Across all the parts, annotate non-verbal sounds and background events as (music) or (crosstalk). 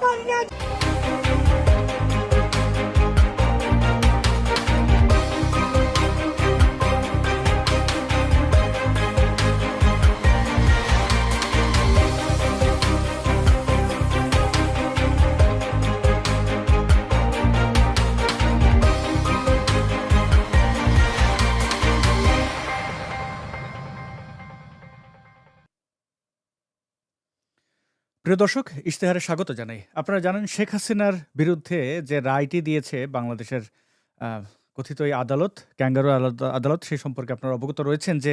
Bye, প্রিয় দর্শক, ইশতেহারে স্বাগত জানাই। আপনারা জানেন, শেখ হাসিনার বিরুদ্ধে যে রায়টি দিয়েছে বাংলাদেশের কথিত এই আদালত, ক্যাঙ্গারু আদালত, সেই সম্পর্কে আপনারা অবগত রয়েছেন যে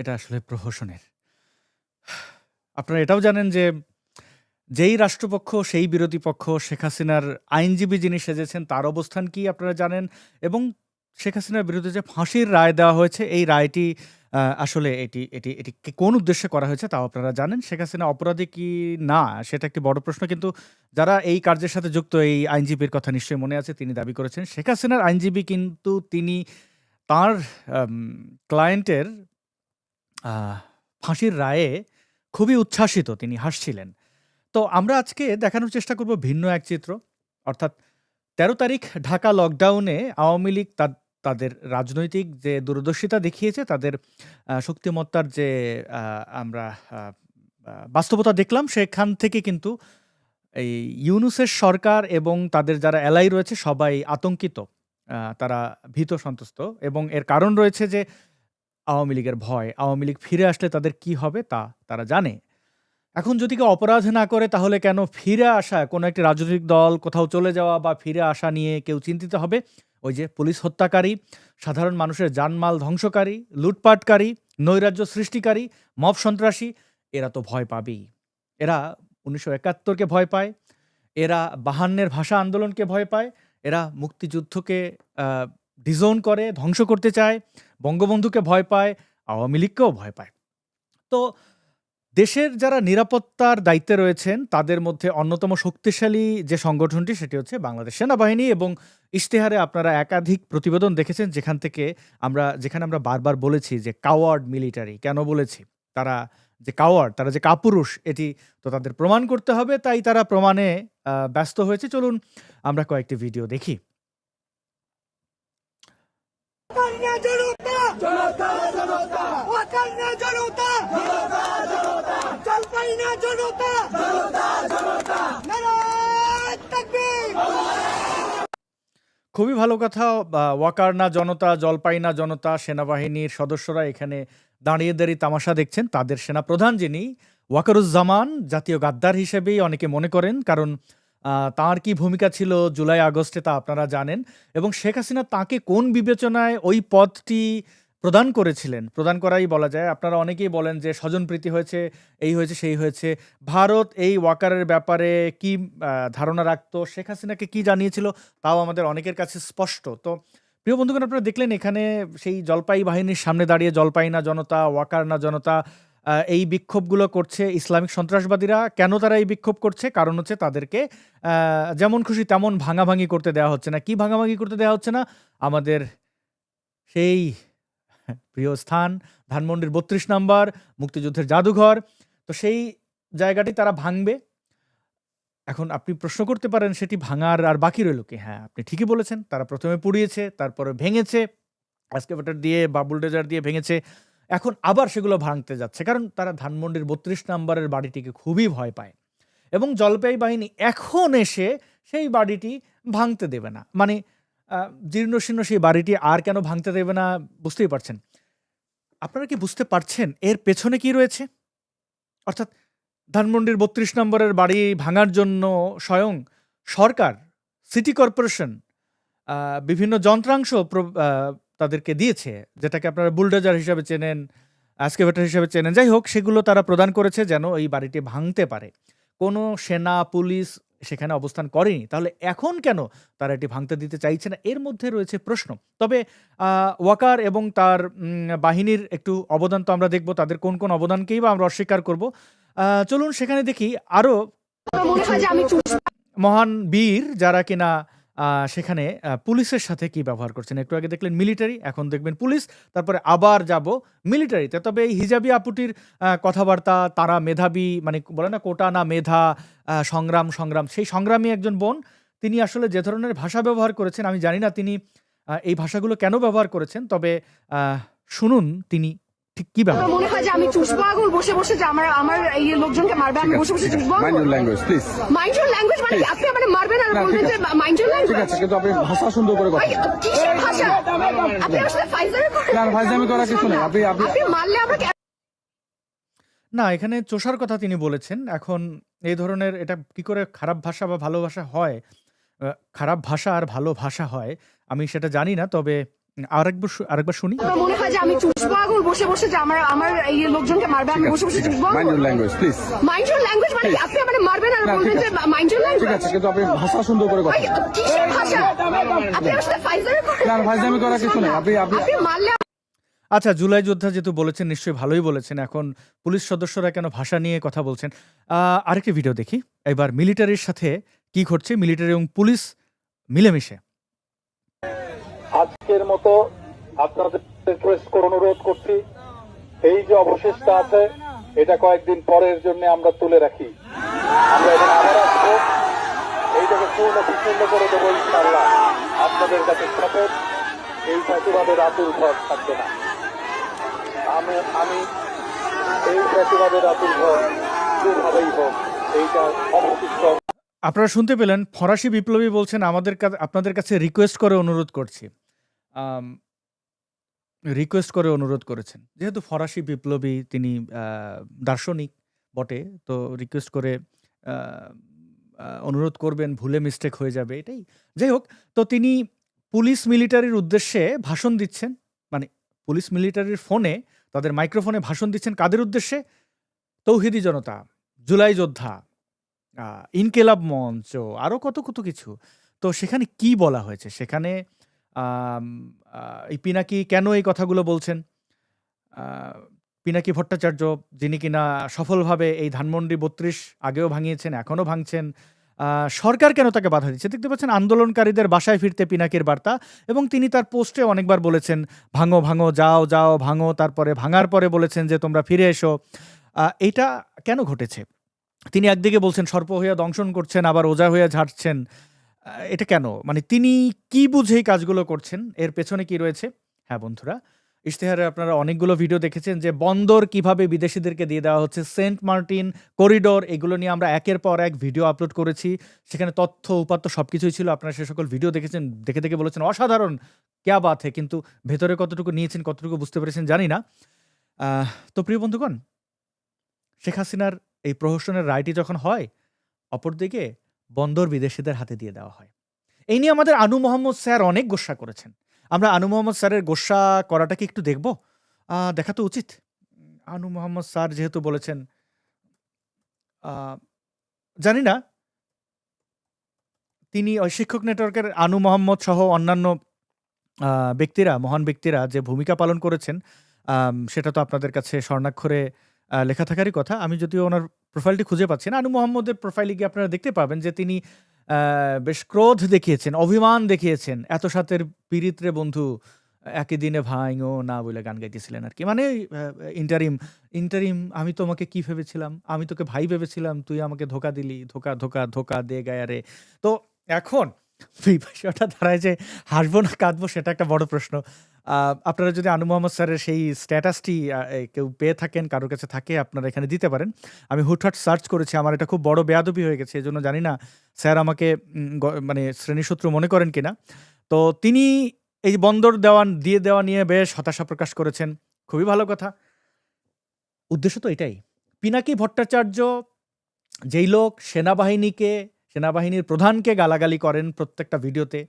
এটা আসলে প্রহসনের। আপনারা এটাও জানেন যে যেই রাষ্ট্রপক্ষ, সেই বিরোধী পক্ষ শেখ হাসিনার আইনজীবী যিনি সেজেছেন, তার অবস্থান কি আপনারা জানেন? এবং শেখ হাসিনার বিরুদ্ধে যে ফাঁসির রায় দেওয়া হয়েছে, এই রায়টি আসলে এটি এটি এটি কোন উদ্দেশ্যে করা হয়েছে তাও আপনারা জানেন। শেখ হাসিনা অপরাধী কি? না, সেটা একটি বড় প্রশ্ন। কিন্তু যারা এই কার্যের সাথে যুক্ত, এই আইনজীবীর কথা নিশ্চয়ই মনে আছে, তিনি দাবি করেছেন, শেখ হাসিনার আইনজীবী কিন্তু তিনি তার ক্লায়েন্টের ফাঁসির রায়ে খুবই উচ্ছ্বাসিত তিনি হাসছিলেন। তো আমরা আজকে দেখানোর চেষ্টা করব ভিন্ন এক চিত্র। অর্থাৎ তেরো তারিখ ঢাকা লকডাউনে আওয়ামী লীগ তা- তাদের রাজনৈতিক যে দূরদর্শিতা দেখিয়েছে, তাদের শক্তিমত্তার যে আমরা বাস্তবতা দেখলাম, সেখান থেকে কিন্তু এই ইউনুসের সরকার এবং তাদের যারা এলাই রয়েছে, সবাই আতঙ্কিত তারা ভীত সন্তুষ্ট এবং এর কারণ রয়েছে যে, আওয়ামী লীগের ভয়, আওয়ামী লীগ ফিরে আসলে তাদের কি হবে তা তারা জানে। এখন যদি কেউ অপরাধ না করে, তাহলে কেন ফিরে আসা, কোনো একটি রাজনৈতিক দল কোথাও চলে যাওয়া বা ফিরে আসা নিয়ে কেউ চিন্তিত হবে? ওই যে পুলিশ হত্যাকারী, সাধারণ মানুষের জানমাল ধ্বংসকারী, লুটপাটকারী, নৈরাজ্য সৃষ্টিকারী, মব সন্ত্রাসী, এরা তো ভয় পাবেই। এরা উনিশশো একাত্তরকে ভয় পায়, এরা বাহান্নের ভাষা আন্দোলনকে ভয় পায়, এরা মুক্তিযুদ্ধকে ডিজোন করে, ধ্বংস করতে চায়, বঙ্গবন্ধুকে ভয় পায়, আওয়ামী লীগকেও ভয় পায়। তো দেশের যারা নিরাপত্তার দায়িত্বে রয়েছেন, তাদের মধ্যে অন্যতম শক্তিশালী যে সংগঠনটি, সেটি হচ্ছে বাংলাদেশ সেনাবাহিনী এবং ইশতেহারে আপনারা একাধিক প্রতিবেদন দেখেছেন যেখান থেকে আমরা যেখানে আমরা বারবার বলেছি যে কাওয়ার্ড মিলিটারি কেন বলেছি তারা যে কাওয়ার্ড তারা যে কাপুরুষ এটি তো তাদের প্রমাণ করতে হবে তাই তারা প্রমাণে ব্যস্ত হয়েছে চলুন আমরা কয়েকটি ভিডিও দেখি জনতা ওয়াকান্না জনতা জনতা জনতা জলপাইনা জনতা জনতা জনতা নারায়ণ তাকবীর খুবই ভালো কথা ওয়াকার না জনতা জলপাই না জনতা, সেনাবাহিনীর সদস্যরা এখানে দাঁড়িয়ে দাঁড়িয়ে তামাশা দেখছেন। তাদের সেনা প্রধান যিনি, ওয়াকারুজ্জামান, জাতীয় গাদ্দার হিসেবেই অনেকে মনে করেন, কারণ তার কি ভূমিকা ছিল জুলাই আগস্টে তা আপনারা জানেন। এবং শেখ হাসিনা তাকে কোন বিবেচনায় ওই পদটি প্রদান করেছিলেন। প্রদান করাই বলা যায়। আপনারা অনেকেই বলেন যে স্বজনপ্রীতি হয়েছে, এই হয়েছে, সেই হয়েছে। ভারত এই ওয়াকারের ব্যাপারে কি ধারণা রাখতো? শেখ হাসিনাকে কি জানিয়েছিল? তাও আমাদের অনেকের কাছে স্পষ্ট। তো প্রিয় বন্ধুগণ, আপনারা দেখলেন এখানে সেই জলপাই বাহিনীর সামনে দাঁড়িয়ে জলপাই না জনতা, ওয়াকার না জনতা এই বিক্ষোভগুলো করছে ইসলামিক সন্ত্রাসবাদীরা। কেন তারা এই বিক্ষোভ করছে? কারণ হচ্ছে তাদেরকে যেমন খুশি তেমন ভাঙাভাঙি করতে দেওয়া হচ্ছে না। কি ভাঙাভাঙি করতে দেওয়া হচ্ছে না? আমাদের সেই প্রিয় স্থান, ধানমন্ডির বত্রিশ নম্বর, মুক্তিযুদ্ধের জাদুঘর। তো সেই জায়গাটি তারা ভাঙবে। এখন আপনি প্রশ্ন করতে পারেন, সেটি ভাঙার আর বাকি রইল কি? হ্যাঁ আপনি ঠিকই বলেছেন, তারা প্রথমে পুড়িয়েছে, তারপরে ভেঙেছে, এসকেভেটার দিয়ে বা বুলডোজার দিয়ে ভেঙেছে। এখন আবার সেগুলো ভাঙতে যাচ্ছে, কারণ তারা ধানমন্ডির বত্রিশ নম্বরের বাড়িটিকে খুবই ভয় পায়। এবং জলপাই বাহিনী এখন এসে সেই বাড়িটি ভাঙতে দেবে না। মানে জীর্ণশীর্ণ সেই বাড়িটি আর কেন ভাঙতে দেবে না বুঝতেই পারছেন। আপনারা কি বুঝতে পারছেন এর পেছনে কি রয়েছে? অর্থাৎ ধানমন্ডির বত্রিশ নম্বরের বাড়ি ভাঙার জন্য স্বয়ং সরকার, সিটি কর্পোরেশন বিভিন্ন যন্ত্রাংশ তাদেরকে দিয়েছে, যেটাকে আপনারা বুলডোজার হিসাবে চেনেন অ্যাসকেভেটার হিসাবে চেনেন। যাই হোক, সেগুলো তারা প্রদান করেছে যেন এই বাড়িটি ভাঙতে পারে। কোনো সেনা, পুলিশ সেখানে অবস্থান করেনি। তাহলে এখন কেন তারা এটি ভাঙতে দিতে চাইছে না? এর মধ্যে রয়েছে প্রশ্ন। তবে ওয়াকার এবং তার বাহিনীর একটু অবদান তো আমরা দেখব। তাদের কোন কোন অবদানকেই বা আমরা অস্বীকার করব। চলুন সেখানে দেখি আরও মহান বীর যারা কিনা সেখানে পুলিশের সাথে কি ব্যবহার করছেন। একটু আগে দেখলেন মিলিটারি, এখন দেখবেন পুলিশ। তারপরে আবার যাব মিলিটারিতে। তবে এই হিজাবি আপুটির কথাবার্তা তারা মেধাবী মানে বলে না কোটা না মেধা, সংগ্রাম, সংগ্রাম। সেই সংগ্রামী একজন বোন। তিনি আসলে যে ধরনের ভাষা ব্যবহার করেছেন আমি জানি না তিনি এই ভাষাগুলো কেন ব্যবহার করেছেন। তবে শুনুন তিনি ঠিক কি আমার মনে হয় যে আমি চুষবো আগুন বসে বসে যে আমার আমার এই লোকজনকে মারবে আমি বসে বসে চুষবো mind your language please mind your language মানে কি? আপনি মানে মারবেন আর না, বলবেন যে। মাইন্ড ইউর ঠিক আছে কিন্তু আপনি ভাষা সুন্দর করে কথা। কিসের ভাষা আপনি ফাইজারি করেন না করার কিছু নেই আপনি আপনি মারলে আমরা না এখানে চোষার কথা তিনি বলেছেন। এখন এই ধরনের এটা কি করে খারাপ ভাষা বা ভালো ভাষা হয়? খারাপ ভাষা আর ভালো ভাষা হয় আমি সেটা জানি না। তবে আরেকবার শুনি। মনে হয় যে আমি চুষবো আগুন বসে বসে যে আমার আমার এই লোকজনকে মারবে আমি বসে বসে চুষবো mind your language please mind your language মানে আপনি মানে মারবেন আর না, বলবেন যে মাইন্ড ইউর ঠিক আছে কিন্তু আপনি ভাষা সুন্দর করে কথা। কিসের ভাষা আপনি সাথে করেন না করার কিছু নেই আপনি আপনি মারলে আচ্ছা জুলাই যোদ্ধা যেহেতু বলেছেন নিশ্চয়ই ভালোই বলেছেন। এখন পুলিশ সদস্যরা কেন ভাষা নিয়ে কথা বলছেন। আরেকটি ভিডিও দেখি। এবার মিলিটারির সাথে কি ঘটছে মিলিটারি এবং পুলিশ মিলেমিশে। আজকের মতো আপনাদের রিকোয়েস্ট অনুরোধ করছি। এই যে অবশিষ্টটা আছে, এটা কয়েকদিন পরের জন্য আমরা তুলে রাখি। আমরা এইটাকে পূর্ণ বিপূর্ণ করে দেবো ইনশাল্লাহ আপনাদের কাছে শপথ এই প্রতিবাদের আতুর ঘর থাকবে না। আমি আমি এই প্রতিবাদের আতুর ঘর যেভাবেই হোক, এইটা অবশিষ্ট। আপনারা শুনতে পেলেন ফরাসি বিপ্লবী বলছেন, আমাদের আপনাদের কাছে রিকোয়েস্ট করে অনুরোধ করছি। রিকোয়েস্ট করে অনুরোধ করেছেন। যেহেতু ফরাসি বিপ্লবী তিনি দার্শনিক বটে। তো রিকোয়েস্ট করে অনুরোধ করবেন ভুলে মিস্টেক হয়ে যাবে এটাই। যাই হোক তো তিনি পুলিশ মিলিটারির উদ্দেশ্যে ভাষণ দিচ্ছেন। মানে পুলিশ মিলিটারির ফোনে তাদের মাইক্রোফোনে ভাষণ দিচ্ছেন কাদের উদ্দেশ্যে? তৌহিদি জনতা, জুলাই যোদ্ধা, ইনকেলাব মঞ্চ আরও কত, কত কিছু। তো সেখানে কি বলা হয়েছে? সেখানে এই পিনাকি কেন এই কথাগুলো বলছেন? পিনাকি ভট্টাচার্য যিনি কিনা সফলভাবে এই ধানমন্ডি ৩২ আগেও ভাঙিয়েছেন, এখনও ভাঙছেন। সরকার কেন তাকে বাধা দিচ্ছে? দেখতে পাচ্ছেন আন্দোলনকারীদের বাসায় ফিরতে পিনাকির বার্তা এবং তিনি তার পোস্টে অনেকবার বলেছেন, "ভাঙো, ভাঙো, যাও, যাও, ভাঙো।" তারপরে ভাঙার পরে বলেছেন যে, "তোমরা ফিরে এসো।" আ এইটা কেন ঘটেছে? তিনি একদিকে বলছেন সর্প হইয়া দংশন করছেন, আবার ওজা হইয়া ঝাড়ছেন। এটা কেন? মানে তিনি কি বুঝে এই কাজগুলো করছেন? এর পেছনে কি রয়েছে? হ্যাঁ বন্ধুরা, ইশতেহারে আপনারা অনেকগুলো ভিডিও দেখেছেন যে বন্দর কীভাবে বিদেশীদেরকে দিয়ে দেওয়া হচ্ছে। সেন্ট মার্টিন করিডোর এগুলো নিয়ে আমরা একের পর এক ভিডিও আপলোড করেছি। সেখানে তথ্য, উপাত্ত সবকিছুই ছিল। আপনারা সে সকল ভিডিও দেখেছেন। দেখে, দেখে বলেছেন অসাধারণ, ক্যা হ্যায়! কিন্তু ভেতরে কতটুকু নিয়েছেন, কতটুকু বুঝতে পেরেছেন জানি না। তো প্রিয় বন্ধুগণ, শেখ হাসিনার এই প্রহসনের রায়টি যখন হয়, অপরদিকে বন্দর বিদেশিদের হাতে দিয়ে দেওয়া হয়। এই নিয়ে আমাদের আনু মোহাম্মদ স্যার অনেক গোসা করেছেন। আমরা আনু মোহাম্মদ স্যারের গোস্বা করাটা কি একটু দেখব? দেখা তো উচিত। আনু মোহাম্মদ স্যার যেহেতু বলেছেন জানি না তিনি শিক্ষক নেটওয়ার্কের আনু মোহাম্মদ সহ অন্যান্য ব্যক্তিরা, মহান ব্যক্তিরা যে ভূমিকা পালন করেছেন সেটা তো আপনাদের কাছে স্বর্ণাক্ষরে লেখা থাকারই কথা। আমি যদিও ওনার প্রোফাইলটি খুঁজে পাচ্ছি না। আনু মোহাম্মদের প্রোফাইলে গিয়ে আপনারা দেখতে পাবেন যে তিনি বেশ ক্রোধ দেখিয়েছেন, অভিমান দেখিয়েছেন। "এত সাতের পিরিত রে বন্ধু, একই দিনে ভাইঙো না" বইলা গান গাইতেছিলেন আরকি। মানে আ ইন্টারিম, ইন্টারিম আমি তোমাকে কি ভেবেছিলাম? আমি তোকে ভাই ভেবেছিলাম। তুই আমাকে ধোঁকা দিলি। ধোঁকা, ধোকা, ধোকা দে গায়া রে। তো এখন (laughs) বিষয়টা দাঁড়ায় যে হাসবো না কাঁদবো সেটা একটা বড় প্রশ্ন। আপনারা যদি আনু মোহাম্মদ স্যারের সেই স্ট্যাটাসটি কেউ পেয়ে থাকেন, কারোর কাছে থাকে আপনারা এখানে দিতে পারেন। আমি হুটহাট সার্চ করেছি। আমার এটা খুব বড় বেয়াদবি হয়ে গেছে। এই জন্য জানি না স্যার আমাকে মানে শ্রেণীশত্রু মনে করেন কিনা। তো তিনি এই বন্দর দেওয়া দিয়ে দেওয়া নিয়ে বেশ হতাশা প্রকাশ করেছেন। খুবই ভালো কথা। উদ্দেশ্য তো এটাই। পিনাকি ভট্টাচার্য যেই লোক সেনাবাহিনীকে, সেনাবাহিনীর প্রধানকে গালাগালি করেন প্রত্যেকটা ভিডিওতে।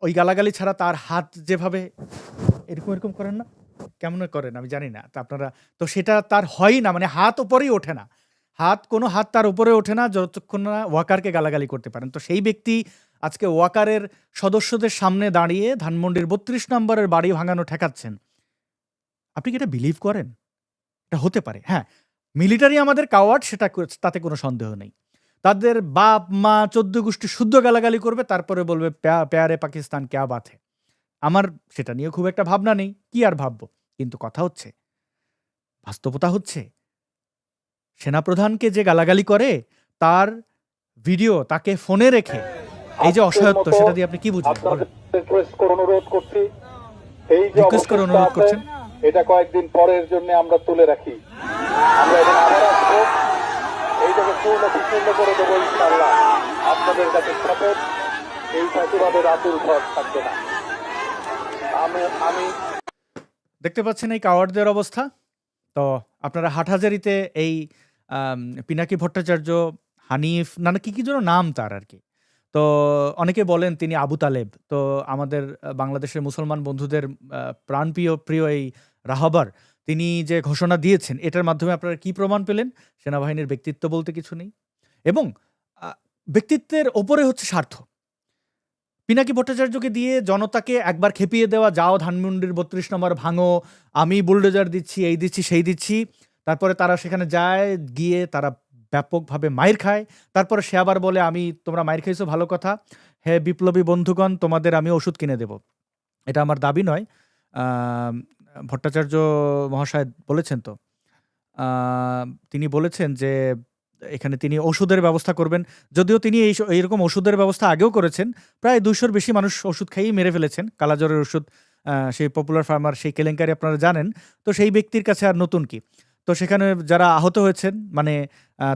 ওই গালাগালি ছাড়া তার হাত যেভাবে এরকম, এরকম করেন না? কেমন করেন আমি জানি না। তা আপনারা তো সেটা তার হয়ই না। মানে হাত ওপরেই ওঠে না। হাত কোনো হাত তার উপরে ওঠে না যতক্ষণ না ওয়াকারকে গালাগালি করতে পারেন। তো সেই ব্যক্তি আজকে ওয়াকারের সদস্যদের সামনে দাঁড়িয়ে ধানমন্ডির ৩২ নম্বরের বাড়ি ভাঙানো ঠেকাচ্ছেন। আপনি কি এটা বিলিভ করেন? এটা হতে পারে। হ্যাঁ, মিলিটারি আমাদের কাওয়ার্ড সেটা তাতে কোনো সন্দেহ নেই। তাদের বাপ মা চোদ্দ গোষ্ঠী শুদ্ধ গালাগালি করবে তারপরে বলবে "প্যা- প্যারে পাকিস্তান ক্যা হে আমার সেটা নিয়ে খুব একটা ভাবনা নেই কি আর ভাববো? কিন্তু কথা হচ্ছে বাস্তবতা হচ্ছে সেনাপ্রধানকে যে গালাগালি করে তার ভিডিও তাকে ফোনে রেখে এই যে অসহায়ত্ব সেটা দিয়ে আপনি কি বুঝবেন বলেন। রিকোয়েস্ট করে অনুরোধ করছি। এই যে Request করে অনুরোধ করছেন? এটা কয়েকদিন পরের জন্য আমরা তুলে রাখি। আমরা এইটাকে পূর্ণ বিপূর্ণ করে দেবো ইনশাল্লাহ আপনাদের কাছে শপথ, এই ফাঁসিবাদের আতুল ঘর থাকবে না। আমি আমি দেখতে পাচ্ছেন এই কাওয়ার্ডদের অবস্থা। তো আপনারা হাটহাজারিতে এই পিনাকি ভট্টাচার্য, হানিফ নানা কি কি যেন নাম তার আর কি। তো অনেকে বলেন তিনি আবু তালেব। তো আমাদের বাংলাদেশের মুসলমান বন্ধুদের প্রাণপ্রিয়, প্রিয় এই রাহাবার তিনি যে ঘোষণা দিয়েছেন, এটার মাধ্যমে আপনারা কি প্রমাণ পেলেন? সেনাবাহিনীর ব্যক্তিত্ব বলতে কিছু নেই। এবং ব্যক্তিত্বের ওপরে হচ্ছে স্বার্থ। পিনাকি ভট্টাচার্যকে দিয়ে জনতাকে একবার খেপিয়ে দেওয়া, যাও ধানমন্ডির বত্রিশ নম্বর ভাঙো, আমি বুলডোজার দিচ্ছি, এই দিচ্ছি, সেই দিচ্ছি। তারপরে তারা সেখানে যায়, গিয়ে তারা ব্যাপকভাবে মাইর খায়। তারপরে সে আবার বলে, আমি, তোমরা মায়ের খাইছো, ভালো কথা। হে বিপ্লবী বন্ধুগণ, তোমাদের আমি ওষুধ কিনে দেব। এটা আমার দাবি নয়। ভট্টাচার্য মহাশয় বলেছেন তো তিনি বলেছেন যে এখানে তিনি ওষুধের ব্যবস্থা করবেন। যদিও তিনি এই এইরকম ওষুধের ব্যবস্থা আগেও করেছেন, প্রায় দুশোর বেশি মানুষ ওষুধ খেয়েই মেরে ফেলেছেন, কালাজ্বরের ওষুধ সেই পপুলার ফার্মার সেই কেলেঙ্কারি আপনারা জানেন। তো সেই ব্যক্তির কাছে আর নতুন কি? তো সেখানে যারা আহত হয়েছেন মানে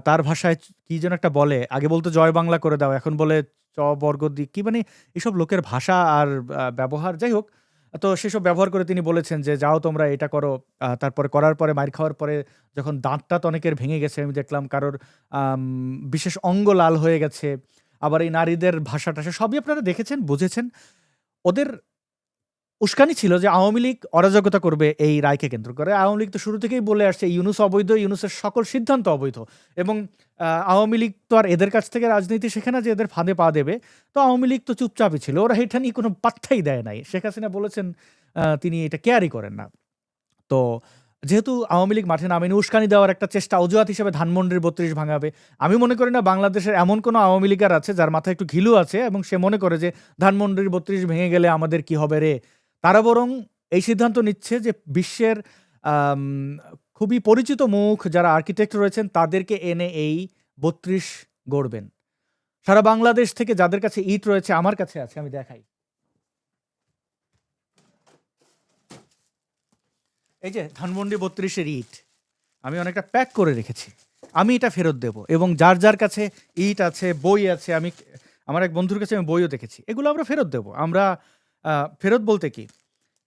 তার ভাষায় কি যেন একটা বলে, আগে বলতো জয় বাংলা করে দাও, এখন বলে চ বর্গ দি, কি মানে এইসব লোকের ভাষা আর ব্যবহার, যাই হোক তো সেসব ব্যবহার করে তিনি বলেছেন যে, যাও তোমরা, এটা করো। তারপরে করার পরে মার খাওয়ার পরে যখন দাঁতটা তো অনেকের ভেঙে গেছে, আমি দেখলাম কারোর বিশেষ অঙ্গ লাল হয়ে গেছে। আবার এই নারীদের ভাষা টাষা সবই আপনারা দেখেছেন, বুঝেছেন। ওদের উস্কানি ছিল যে আওয়ামী লীগ অরাজকতা করবে এই রায়কে কেন্দ্র করে। আওয়ামী লীগ তো শুরু থেকেই বলে আসছে ইউনুস অবৈধ, ইউনুসের সকল সিদ্ধান্ত অবৈধ এবং আওয়ামী লীগ তো আর এদের কাছ থেকে রাজনীতি শেখে না যে এদের ফাঁদে পা দেবে। তো আওয়ামী লীগ তো চুপচাপই ছিল, ওরা এটা নিয়ে কোনো পাত্তাই দেয় নাই। শেখ হাসিনা বলেছেন তিনি এটা কেয়ারই করেন না। তো যেহেতু আওয়ামী লীগ মাঠে নামেনি, উস্কানি দেওয়ার একটা চেষ্টা অজুহাত হিসেবে ধানমন্ডির বত্রিশ ভাঙাবে। আমি মনে করি না বাংলাদেশের এমন কোনো আওয়ামী লীগার আছে যার মাথায় একটু ঘিলু আছে এবং সে মনে করে যে ধানমন্ডির বত্রিশ ভেঙে গেলে আমাদের কি হবে রে? তারা বরং এই সিদ্ধান্ত নিচ্ছে যে বিশ্বের খুবই পরিচিত মুখ যারা আর্কিটেক্ট রয়েছেন তাদেরকে এনে এই বত্রিশ গড়বেন। সারা বাংলাদেশ থেকে যাদের কাছে ইট রয়েছে আমার কাছে আছে, আমি দেখাই। এই যে ধানমন্ডি বত্রিশের ইট, আমি অনেকটা প্যাক করে রেখেছি। আমি এটা ফেরত দেব এবং যার যার কাছে ইট আছে, বই আছে, আমি, আমার এক বন্ধুর কাছে আমি বইও দেখেছি। এগুলো আমরা ফেরত দেব। আমরা ফেরত বলতে কি?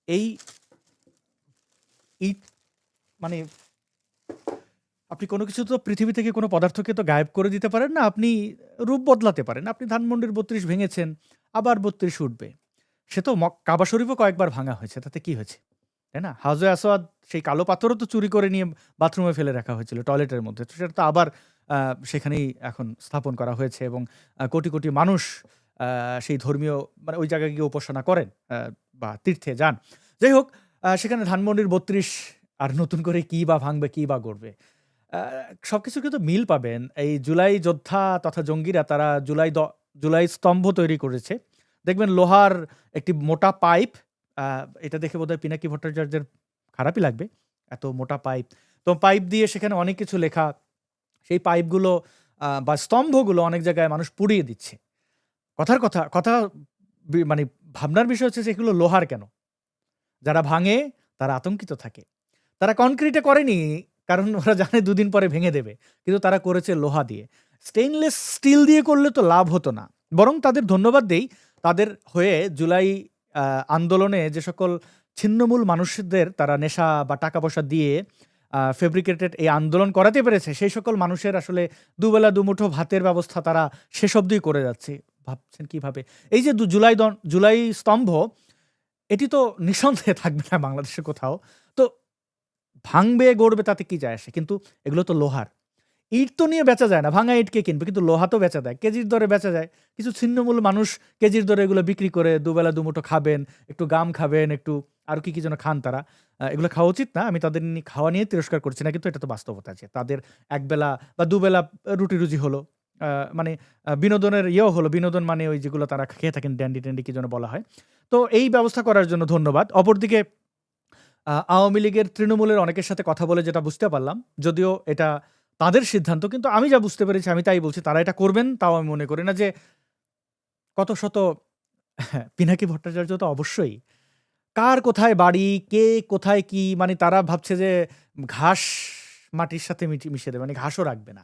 এই ইট মানে আপনি কোনো কিছু তো পৃথিবী থেকে কোনো পদার্থকে তো গায়েব করে দিতে পারেন না, আপনি রূপ বদলাতে পারেন। আপনি ধানমন্ডির বত্রিশ ভেঙেছেন, আবার বত্রিশ উঠবে। সে তো কাবা শরীফও কয়েকবার ভাঙা হয়েছে, তাতে কি হয়েছে? তাই না? হাজে আসওয়াদ সেই কালো পাথরও তো চুরি করে নিয়ে বাথরুমে ফেলে রাখা হয়েছিল, টয়লেটের মধ্যে। তো সেটা তো আবার সেখানেই এখন স্থাপন করা হয়েছে এবং কোটি কোটি মানুষ সেই ধর্মীয় মানে ওই জায়গায় গিয়ে উপাসনা করেন বা তীর্থে যান। যাই হোক সেখানে ধানমন্ডির বত্রিশ, আর নতুন করে কি বা ভাঙবে, কি বা করবে সব কিছু কিন্তু মিল পাবেন। এই জুলাই যোদ্ধা তথা জঙ্গিরা, তারা জুলাই জুলাই স্তম্ভ তৈরি করেছে। দেখবেন লোহার একটি মোটা পাইপ এটা দেখে বোধহয় পিনাকি ভট্টাচার্যের খারাপই লাগবে, এত মোটা পাইপ। তো পাইপ দিয়ে সেখানে অনেক কিছু লেখা, সেই পাইপগুলো বা স্তম্ভগুলো অনেক জায়গায় মানুষ পুড়িয়ে দিচ্ছে। কথার কথা কথা মানে ভাবনার বিষয় হচ্ছে যে এগুলো লোহার কেন? যারা ভাঙে, তারা আতঙ্কিত থাকে। তারা কনক্রিটে করেনি, কারণ ওরা জানে দুদিন পরে ভেঙে দেবে, কিন্তু তারা করেছে লোহা দিয়ে। স্টেইনলেস স্টিল দিয়ে করলে তো লাভ হতো না। বরং তাদের ধন্যবাদ দেই, তাদের হয়ে জুলাই আন্দোলনে যে সকল ছিন্নমূল মানুষদের তারা নেশা বা টাকা পয়সা দিয়ে ফেব্রিকেটেড এই আন্দোলন করাতে পেরেছে, সেই সকল মানুষের আসলে দুবেলা দুমুঠো ভাতের ব্যবস্থা তারা শেষ অবধিই করে যাচ্ছে। ভাবছেন কীভাবে? এই যে জুলাই জুলাই স্তম্ভ, এটি তো নিঃসন্দেহে থাকবে না বাংলাদেশে কোথাও। তো ভাঙবে, গড়বে তাতে কি যায় আসে? কিন্তু এগুলো তো লোহার। ইট তো নিয়ে বেচা যায় না, ভাঙা ইট কে কিনবে? কিন্তু লোহা তো বেচা দেয় কেজির দরে বেচা যায়। কিছু ছিন্নমূল মানুষ কেজির দরে এগুলো বিক্রি করে দুবেলা দুমুঠো খাবেন, একটু গাম খাবেন, একটু আর কি কি যেন খান তারা। এগুলো খাওয়া উচিত না, আমি তাদের খাওয়া নিয়ে তিরস্কার করছি না, কিন্তু এটা তো বাস্তবতা আছে তাদের একবেলা বা দুবেলা রুটি রুজি হলো। মানে বিনোদনের ইয়েও হলো বিনোদন মানে ওই যেগুলো তারা খেয়ে থাকেন ড্যান্ডি ট্যান্ডি কি যেন বলা হয়। তো এই ব্যবস্থা করার জন্য ধন্যবাদ। অপরদিকে আওয়ামী লীগের তৃণমূলের অনেকের সাথে কথা বলে যেটা বুঝতে পারলাম যদিও এটা তাদের সিদ্ধান্ত কিন্তু আমি যা বুঝতে পেরেছি আমি তাই বলছি তারা এটা করবেন তাও আমি মনে করি না যে কত শত হ্যাঁ, পিনাকি ভট্টাচার্য তো অবশ্যই। কার কোথায় বাড়ি কে কোথায় কি মানে তারা ভাবছে যে ঘাস মাটির সাথে মিশিয়ে দেবে মানে ঘাসও রাখবে না।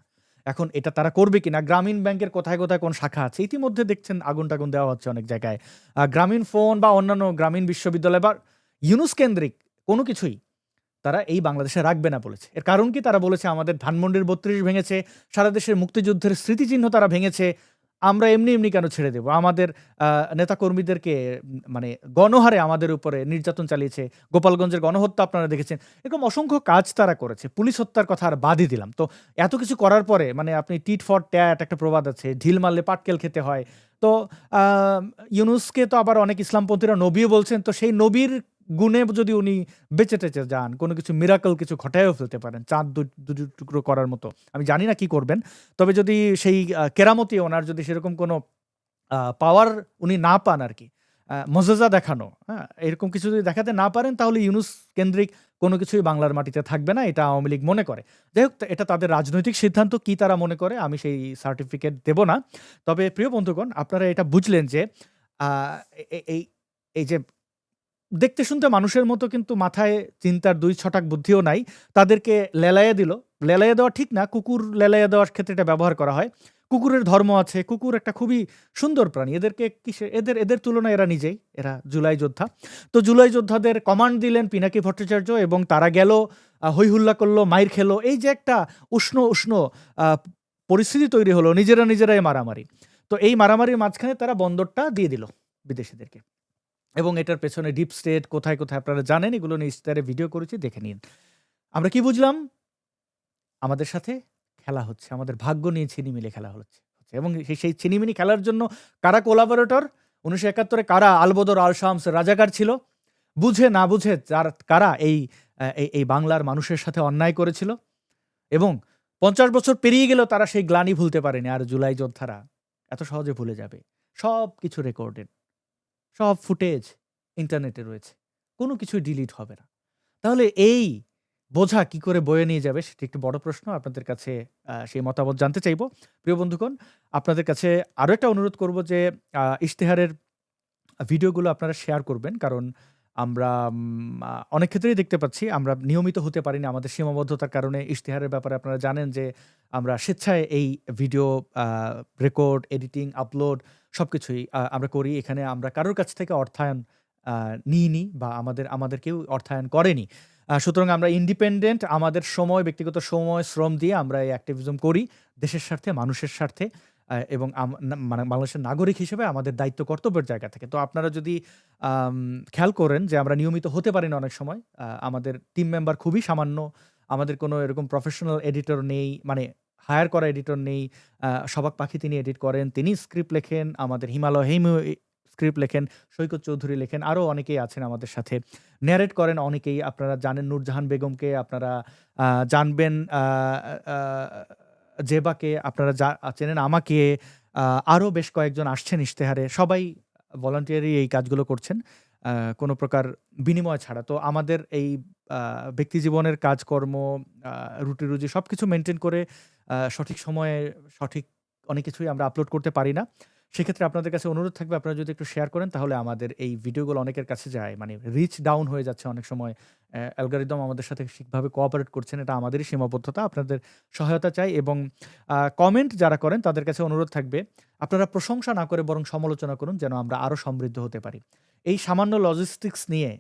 এখন এটা তারা করবে কিনা? গ্রামীণ ব্যাংকের কোথায় কোথায় কোন শাখা আছে? ইতিমধ্যে দেখছেন আগুন টাগুন দেওয়া হচ্ছে অনেক জায়গায়। গ্রামীণ ফোন বা অন্যান্য গ্রামীণ বিশ্ববিদ্যালয় বা ইউনুস কেন্দ্রিক কোনো কিছুই তারা এই বাংলাদেশে রাখবে না বলেছে। এর কারণ কি? তারা বলেছে, আমাদের ধানমন্ডির বত্রিশ ভেঙেছে, সারা দেশের মুক্তিযুদ্ধের স্মৃতিচিহ্ন তারা ভেঙেছে আমরা এমনি এমনি কেন ছেড়ে দেবো? আমাদের নেতাকর্মীদেরকে মানে গণহারে আমাদের উপরে নির্যাতন চালিয়েছে। গোপালগঞ্জের গণহত্যা আপনারা দেখেছেন। এরকম অসংখ্য কাজ তারা করেছে। পুলিশ হত্যার কথা আর বাদই দিলাম। তো এত কিছু করার পরে মানে আপনি টিট ফর ট্যাট একটা প্রবাদ আছে, ঢিল মারলে পাটকেল খেতে হয়। তো ইউনুসকে তো আবার অনেক ইসলামপন্থীরা নবীও বলছেন। তো সেই নবীর গুণে যদি উনি বেঁচে টেচে যান, কোনো কিছু মিরাকল কিছু ঘটায়ও ফেলতে পারেন, চাঁদ দুটো টুকরো করার মতো, আমি জানি না কি করবেন, তবে যদি সেই কেরামতি ওনার যদি সেরকম কোনো পাওয়ার উনি না পান আর কি মজেজা দেখানো হ্যাঁ এরকম কিছু যদি দেখাতে না পারেন, তাহলে ইউনুস কেন্দ্রিক কোনো কিছুই বাংলার মাটিতে থাকবে না, এটা আওয়ামী লীগ মনে করে। যাই হোক এটা তাদের রাজনৈতিক সিদ্ধান্ত, কি তারা মনে করে, আমি সেই সার্টিফিকেট দেব না। তবে প্রিয় বন্ধুগণ, আপনারা এটা বুঝলেন যে এই এই যে দেখতে শুনতে মানুষের মতো কিন্তু মাথায় চিন্তার দুই ছটাক বুদ্ধিও নাই। তাদেরকে লেলাইয়ে দিল। লেলাইয়ে দেওয়া ঠিক না। কুকুর লেলাইয়ে দেওয়ার ক্ষেত্রে এটা ব্যবহার করা হয়। কুকুরের ধর্ম আছে। কুকুর একটা খুবই সুন্দর প্রাণী। এদেরকে কিসে এদের এদের তুলনায় এরা নিজেই। এরা জুলাই যোদ্ধা। তো জুলাই যোদ্ধাদের কমান্ড দিলেন পিনাকি ভট্টাচার্য এবং তারা গেল আহ, হৈ হুল্লা করল মাইর খেলো। এই যে একটা উষ্ণ উষ্ণ পরিস্থিতি তৈরি হলো। নিজেরা নিজেরাই মারামারি। তো এই মারামারির মাঝখানে তারা বন্দরটা দিয়ে দিল বিদেশিদেরকে। এবং এটার পেছনে ডিপ স্টেট কোথায় কোথায় আপনারা জানেন, এগুলো নিয়ে ইস্তারে ভিডিও করেছি, দেখে নিন। আমরা কি বুঝলাম? আমাদের সাথে খেলা হচ্ছে, আমাদের ভাগ্য নিয়ে ছিনিমিলে খেলা হচ্ছে। এবং সেই- ছিনিমিনি খেলার জন্য কারা কোলাবোরেটর উনিশশো একাত্তরে কারা আলবদর আল শামস রাজাকার ছিল? বুঝে না বুঝে যার, কারা এই এই- এই বাংলার মানুষের সাথে অন্যায় করেছিল? এবং পঞ্চাশ বছর পেরিয়ে গেলেও তারা সেই গ্লানি ভুলতে পারেনি, আর জুলাই যোদ্ধারা এত সহজে ভুলে যাবে। সব কিছু রেকর্ডেড সব ফুটেজ ইন্টারনেটে রয়েছে। কোনো কিছুই ডিলিট হবে না। তাহলে এই বোঝা কি করে বয়ে নিয়ে যাবে সেটি একটি বড় প্রশ্ন। আপনাদের কাছে সেই মতামত জানতে চাইব। প্রিয় বন্ধুগণ, আপনাদের কাছে আরও একটা অনুরোধ করব যে ইশতেহারের ভিডিওগুলো আপনারা শেয়ার করবেন। কারণ আমরা অনেক ক্ষেত্রেই দেখতে পাচ্ছি আমরা নিয়মিত হতে পারি না আমাদের সীমাবদ্ধতার কারণে ইশতেহারের ব্যাপারে। আপনারা জানেন যে আমরা স্বেচ্ছায় এই ভিডিও রেকর্ড এডিটিং আপলোড সব কিছুই আমরা করি। এখানে আমরা কারোর কাছ থেকে অর্থায়ন নিইনি বা আমাদের আমাদের কেউ অর্থায়ন করেনি। সুতরাং আমরা ইন্ডিপেন্ডেন্ট আমাদের সময়, ব্যক্তিগত সময়, শ্রম দিয়ে আমরা এই অ্যাক্টিভিজম করি দেশের স্বার্থে, মানুষের স্বার্থে এবং মানে বাংলাদেশের নাগরিক হিসেবে আমাদের দায়িত্ব, কর্তব্যের জায়গা থেকে। তো আপনারা যদি খেয়াল করেন যে আমরা নিয়মিত হতে পারি না অনেক সময় আমাদের টিম মেম্বার খুবই সামান্য, আমাদের কোনো এরকম প্রফেশনাল এডিটর নেই মানে হায়ার করা এডিটর নেই সবাক পাখি তিনি এডিট করেন, তিনি স্ক্রিপ্ট লেখেন, আমাদের হিমালয় হেমু স্ক্রিপ্ট লেখেন, সৈকত চৌধুরী লেখেন, আরও অনেকেই আছেন আমাদের সাথে। ন্যারেট করেন অনেকেই, আপনারা জানেন নূরজাহান বেগমকে, আপনারা জানবেন জেবাকে, আপনারা যা- চেনেন আমাকে আরও বেশ কয়েকজন আসছেন ইশতেহারে, সবাই ভলান্টিয়ারই এই কাজগুলো করছেন। কোনো প্রকার বিনিময় ছাড়া। তো আমাদের এই ব্যক্তি জীবনের কাজকর্ম রুটি রুজি সব কিছু মেনটেন করে সঠিক সময়ে সঠিক অনেক কিছুই আমরা আপলোড করতে পারি না। সেক্ষেত্রে আপনাদের কাছে অনুরোধ থাকবে, আপনারা যদি একটু শেয়ার করেন, তাহলে আমাদের এই ভিডিওগুলো অনেকের কাছে যায়। মানে রিচ ডাউন হয়ে যাচ্ছে অনেক সময়। অ্যালগারিদম আমাদের সাথে ঠিকভাবে কোঅপারেট করছেন, এটা আমাদেরই সীমাবদ্ধতা, আপনাদের সহায়তা চাই এবং কমেন্ট যারা করেন, তাদের কাছে অনুরোধ থাকবে, আপনারা প্রশংসা না করে বরং সমালোচনা করুন, যেন আমরা আরও সমৃদ্ধ হতে পারি। এই সামান্য লজিস্টিক্স নিয়ে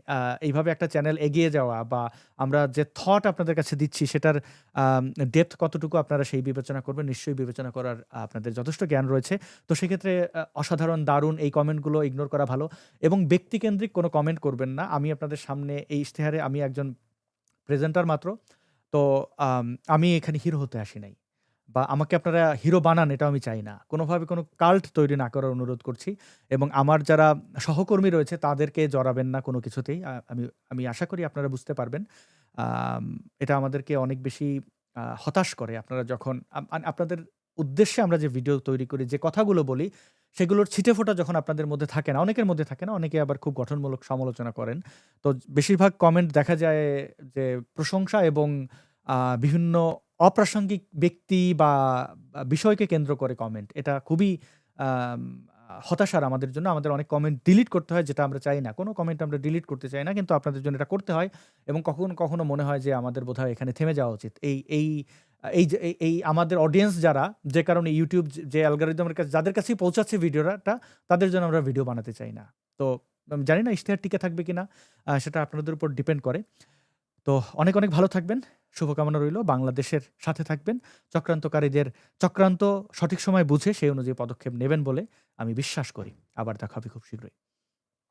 এইভাবে একটা চ্যানেল এগিয়ে যাওয়া বা আমরা যে থট আপনাদের কাছে দিচ্ছি সেটার ডেপথ কতটুকু আপনারা সেই বিবেচনা করবেন, নিশ্চয়ই বিবেচনা করার আপনাদের যথেষ্ট জ্ঞান রয়েছে। তো সেক্ষেত্রে অসাধারণ, দারুণ এই কমেন্টগুলো ইগনোর করা ভালো এবং ব্যক্তিকেন্দ্রিক কোনো কমেন্ট করবেন না। আমি আপনাদের সামনে এই ইশতেহারে আমি একজন প্রেজেন্টার মাত্র। তো, আমি এখানে হিরো হতে আসি নাই। বা আমাকে আপনারা হিরো বানান, এটাও আমি চাই না। কোনোভাবে কোনো কাল্ট তৈরি না করার অনুরোধ করছি এবং আমার যারা সহকর্মী রয়েছে, তাদেরকে জড়াবেন না কোনো কিছুতেই। আমি আমি আশা করি আপনারা বুঝতে পারবেন। এটা আমাদেরকে অনেক বেশি হতাশ করে। আপনারা যখন আপনাদের উদ্দেশ্যে আমরা যে ভিডিও তৈরি করি, যে কথাগুলো বলি, সেগুলোর ছিটেফোঁটা যখন আপনাদের মধ্যে থাকে না, অনেকের মধ্যে থাকে না, অনেকে আবার খুব গঠনমূলক সমালোচনা করেন। তো বেশিরভাগ কমেন্ট দেখা যায় যে প্রশংসা এবং বিভিন্ন অপ্রাসঙ্গিক ব্যক্তি বা বিষয়কে কেন্দ্র করে কমেন্ট এটা খুবই হতাশার আমাদের জন্য। আমাদের অনেক কমেন্ট ডিলিট করতে হয়, যেটা আমরা চাই না। কোনো কমেন্ট আমরা ডিলিট করতে চাই না, কিন্তু আপনাদের জন্য এটা করতে হয় এবং কখনো কখনো মনে হয় যে আমাদের বোধহয় এখানে থেমে যাওয়া উচিত। এই এই, এই- এই আমাদের অডিয়েন্স যারা, যে কারণে ইউটিউব যে- অ্যালগারিদমের কাছে, যাদের কাছেই পৌঁছাচ্ছে ভিডিওটা তাদের জন্য আমরা ভিডিও বানাতে চাই না। তো জানি না ইশতেহার টিকে থাকবে কি না সেটা আপনাদের উপর ডিপেন্ড করে। তো, অনেক অনেক ভালো থাকবেন। শুভকামনা রইল। বাংলাদেশের সাথে থাকবেন। চক্রান্তকারীদের চক্রান্ত সঠিক সময় বুঝে সেই অনুযায়ী পদক্ষেপ নেবেন বলে আমি বিশ্বাস করি। আবার দেখা হবে খুব শীঘ্রই।